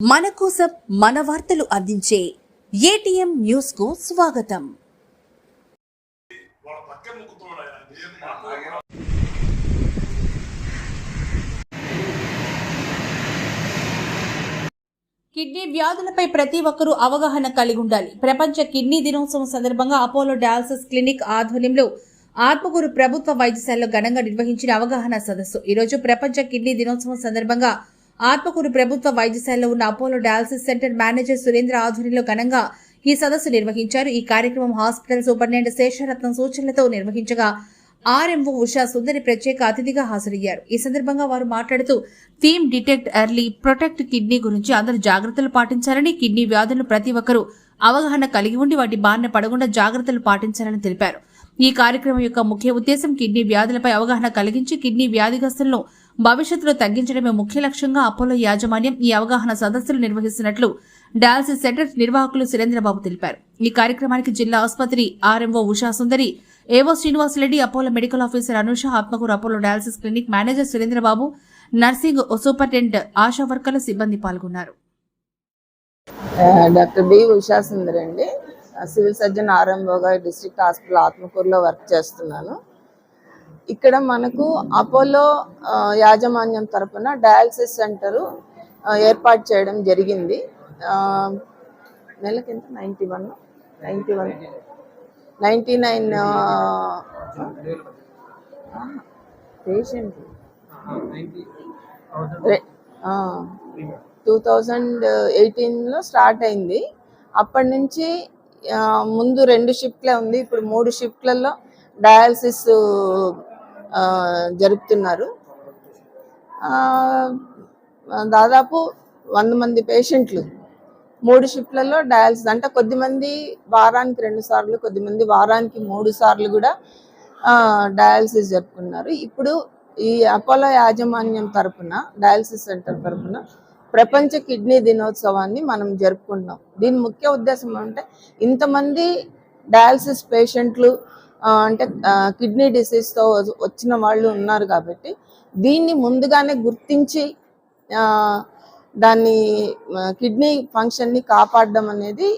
మన కోసం మన వార్తలు అందించే ఏటీఎం న్యూస్కు స్వాగతం. కిడ్నీ వ్యాధులపై ప్రతి ఒక్కరూ అవగాహన కలిగి ఉండాలి. ప్రపంచ కిడ్నీ దినోత్సవం సందర్భంగా అపోలో డయాలసిస్ క్లినిక్ ఆధ్వర్యంలో ఆత్మకూరు ప్రభుత్వ వైద్యశాలలో ఘనంగా నిర్వహించిన అవగాహన సదస్సు. ఈరోజు ప్రపంచ కిడ్నీ దినోత్సవం సందర్భంగా ఆత్మకూరు ప్రభుత్వ వైద్యశాలలో ఉన్న Apollo dialysis centre manager Surendra ఆధ్వర్యంలో ఘనంగా ఈ సదస్సు నిర్వహించారు. ఈ కార్యక్రమం హాస్పిటల్ సూపరింటెండెంట్ శేషరత్నం సూచనలతో నిర్వహించగా ఆర్ఎంఓ ఉషా సుందరి ప్రత్యేక అతిథిగా హాజరయ్యారు. ఈ సందర్భంగా వారు మాట్లాడుతూ theme detect early protect kidney గురించి అందరూ జాగ్రత్తలు పాటించాలని కిడ్నీ వ్యాధులను ప్రతి ఒక్కరూ అవగాహన కలిగి ఉండి వాటి బారిన పడకుండా జాగ్రత్తలు పాటించాలని తెలిపారు. ఈ కార్యక్రమం యొక్క ముఖ్య ఉద్దేశం కిడ్నీ వ్యాధులపై అవగాహన కలిగించి కిడ్నీ వ్యాధిగ్రస్తులను భవిష్యత్తులో తగ్గించడమే ముఖ్య లక్ష్యంగా అపోలో యాజమాన్యం ఈ అవగాహన సదస్సులు నిర్వహిస్తున్నట్లు డయాలసిస్ సెంటర్ నిర్వాహకులు సురేంద్రబాబు తెలిపారు. ఈ కార్యక్రమానికి జిల్లా ఆసుపత్రి RMO Usha Sundari AO Srinivasareddy Apollo medical officer Anusha Atmakur Apollo dialysis clinic manager Surendrababu nursing superintendent ASHA వర్కర్ల సిబ్బంది పాల్గొన్నారు. డాక్టర్ బి ఉషా సుందర్ అండి సివిల్ సర్జన్ ఆర్ఎంఓగా డిస్ట్రిక్ట్ హాస్పిటల్ ఆత్మకూరులో వర్క్ చేస్తున్నాను. ఇక్కడ మనకు అపోలో యాజమాన్యం తరపున డయాలసిస్ సెంటరు ఏర్పాటు చేయడం జరిగింది. ఆ, నెలకి ఎంత? Ninety one? Ninety one. Ninety nine patient. Two thousand ఎయిటీన్లో స్టార్ట్ అయింది. అప్పటి నుంచి ముందు రెండు షిఫ్ట్లే ఉంది. ఇప్పుడు మూడు షిఫ్ట్లలో డయాలసిస్ ఆ, జరుపుతున్నారు. ఆ, దాదాపు వంద మంది పేషెంట్లు మూడు షిఫ్ట్లలో డయాలసిస్. అంటే కొద్దిమంది వారానికి రెండు సార్లు కొద్దిమంది వారానికి మూడు సార్లు కూడా డయాలసిస్ జరుపుకున్నారు. ఇప్పుడు ఈ అపోలో యాజమాన్యం తరపున డయాలసిస్ సెంటర్ తరపున ప్రపంచ కిడ్నీ దినోత్సవాన్ని మనం జరుపుకుంటున్నాం. దీని ముఖ్య ఉద్దేశం అంటే ఇంతమంది డయాలసిస్ పేషెంట్లు అంటే కిడ్నీ డిసీజ్తో వచ్చిన వాళ్ళు ఉన్నారు కాబట్టి దీన్ని ముందుగానే గుర్తించి దాన్ని కిడ్నీ ఫంక్షన్ని కాపాడడం అనేది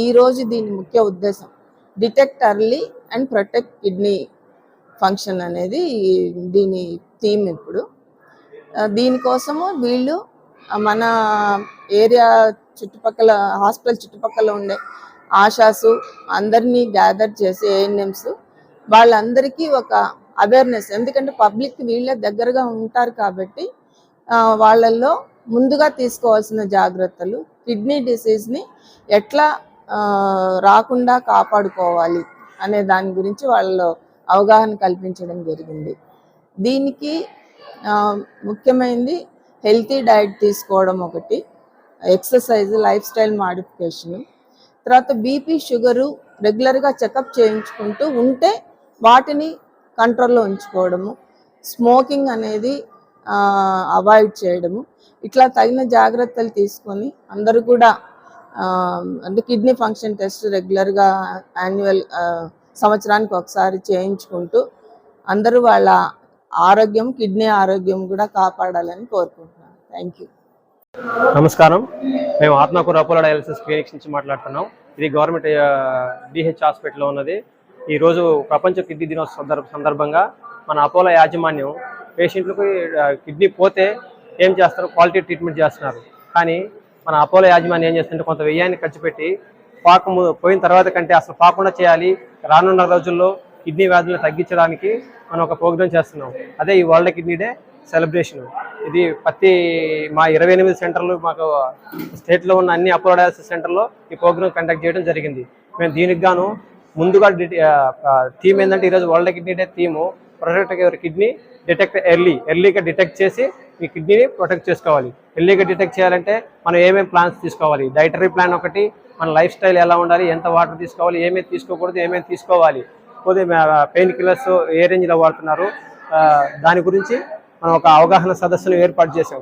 ఈరోజు దీని ముఖ్య ఉద్దేశం. Detect early and protect kidney function అనేది దీని థీమ్ ఇప్పుడు. దీనికోసము వీళ్ళు మన ఏరియా చుట్టుపక్కల హాస్పిటల్ చుట్టుపక్కల ఉండే ఆశాసు అందరినీ గ్యాదర్ చేసి ఏఎన్ఎంస్ వాళ్ళందరికీ ఒక అవేర్నెస్. ఎందుకంటే పబ్లిక్ వీళ్ళే దగ్గరగా ఉంటారు కాబట్టి వాళ్ళల్లో ముందుగా తీసుకోవాల్సిన జాగ్రత్తలు కిడ్నీ డిసీజ్ని ఎట్లా రాకుండా కాపాడుకోవాలి అనే దాని గురించి వాళ్ళలో అవగాహన కల్పించడం జరిగింది. దీనికి ముఖ్యమైనది హెల్తీ డైట్ తీసుకోవడం ఒకటి ఎక్సర్సైజ్ లైఫ్ స్టైల్ మాడిఫికేషన్. తర్వాత బీపీ షుగరు రెగ్యులర్గా చెకప్ చేయించుకుంటూ ఉంటే వాటిని కంట్రోల్లో ఉంచుకోవడము స్మోకింగ్ అనేది అవాయిడ్ చేయడము ఇట్లా తగిన జాగ్రత్తలు తీసుకొని అందరూ కూడా అంటే కిడ్నీ ఫంక్షన్ టెస్ట్ రెగ్యులర్గా యాన్యువల్ సంవత్సరానికి ఒకసారి చేయించుకుంటూ అందరూ వాళ్ళ ఆరోగ్యం కిడ్నీ ఆరోగ్యం కూడా కాపాడాలని కోరుకుంటున్నాను. థ్యాంక్ యూ నమస్కారం. మేము ఆత్మకూర అపోలో డయాలసిస్ క్లినిక్స్ నుంచి మాట్లాడుతున్నాం. ఇది గవర్నమెంట్ డిహెచ్ హాస్పిటల్లో ఉన్నది. ఈరోజు ప్రపంచ కిడ్నీ దినోత్సవ సందర్భ సందర్భంగా మన అపోలో యాజమాన్యం పేషెంట్లకు కిడ్నీ పోతే ఏం చేస్తారు? క్వాలిటీ ట్రీట్మెంట్ చేస్తున్నారు. కానీ మన అపోలో యాజమాన్యం ఏం చేస్తుంటే కొంత వ్యయాన్ని ఖర్చు పెట్టి పాక పోయిన తర్వాత కంటే అసలు పాకుండా చేయాలి. రానున్న రోజుల్లో కిడ్నీ వ్యాధులను తగ్గించడానికి మనం ఒక ప్రోగ్రామ్ చేస్తున్నాం. అదే ఈ వరల్డ్ కిడ్నీ డే సెలబ్రేషన్. ఇది ప్రతి మా ఇరవై ఎనిమిది సెంటర్లు మాకు స్టేట్లో ఉన్న అన్ని అపోలో డయాలసిస్ సెంటర్లో ఈ ప్రోగ్రామ్ కండక్ట్ చేయడం జరిగింది. మేము దీనికి గాను ముందుగా థీమ్ ఏంటంటే ఈరోజు world kidney day theme. Protect your kidney detect early. ఎర్లీగా డిటెక్ట్ చేసి ఈ కిడ్నీని ప్రొటెక్ట్ చేసుకోవాలి. ఎర్లీగా డిటెక్ట్ చేయాలంటే మనం ఏమేమి ప్లాన్స్ తీసుకోవాలి? డైటరీ ప్లాన్ ఒకటి మన లైఫ్ స్టైల్ ఎలా ఉండాలి? ఎంత వాటర్ తీసుకోవాలి? ఏమేమి తీసుకోకూడదు? ఏమేమి తీసుకోవాలి? పోతే పెయిన్ కిల్లర్స్ ఏ రేంజ్లో వాడుతున్నారు? ఆ, దాని గురించి మనం ఒక అవగాహన సదస్సును ఏర్పాటు చేసాం